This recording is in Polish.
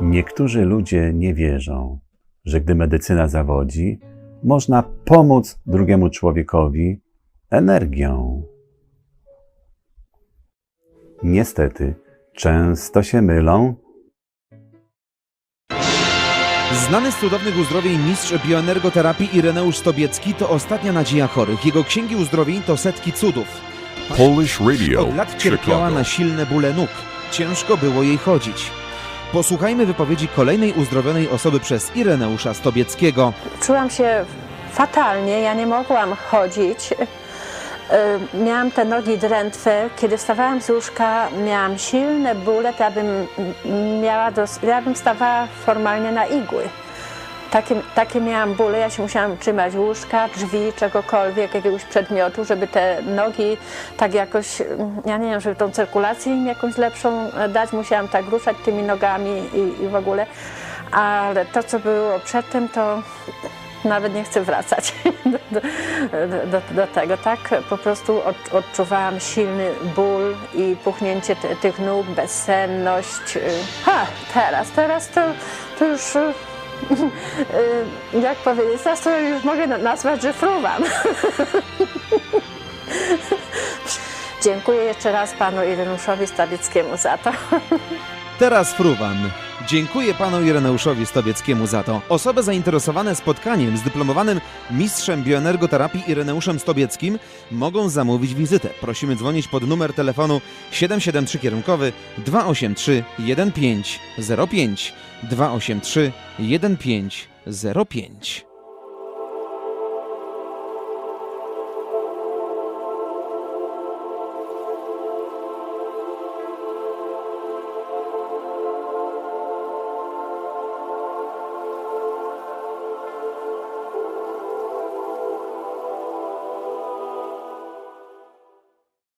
Niektórzy ludzie nie wierzą, że gdy medycyna zawodzi, można pomóc drugiemu człowiekowi energią. Niestety, często się mylą Znany z cudownych uzdrowień mistrz bioenergoterapii Ireneusz Stobiecki to ostatnia nadzieja chorych. Jego księgi uzdrowień to setki cudów. Polish Radio, Od lat cierpiała Chicago. na silne bóle nóg. Ciężko było jej chodzić. Posłuchajmy wypowiedzi kolejnej uzdrowionej osoby przez Ireneusza Stobieckiego. Czułam się fatalnie, ja nie mogłam chodzić. Y, Miałam te nogi drętwe. Kiedy wstawałam z łóżka, miałam silne bóle, to ja bym miała, dos- ja bym stawała formalnie na igły. Takie, takie miałam bóle, ja się musiałam trzymać łóżka, drzwi, czegokolwiek, jakiegoś przedmiotu, żeby te nogi tak jakoś, mm, ja nie wiem, żeby tą cyrkulację im jakąś lepszą e, dać, musiałam tak ruszać tymi nogami i, i w ogóle. Ale to, co było przedtem, to nawet nie chcę wracać do, do, do, tego. Tak po prostu od, odczuwałam silny ból i puchnięcie tych nóg, bezsenność. Y, Ha, teraz, teraz to, to już, y, jak powiedzieć, teraz to już mogę na- nazwać, że fruwam. Dziękuję jeszcze raz panu Irenuszowi Stawieckiemu za to. Teraz fruwan. Dziękuję panu Ireneuszowi Stobieckiemu za to. Osoby zainteresowane spotkaniem z dyplomowanym mistrzem bioenergoterapii Ireneuszem Stobieckim mogą zamówić wizytę. Prosimy dzwonić pod numer telefonu 773 kierunkowy 283 1505 283 1505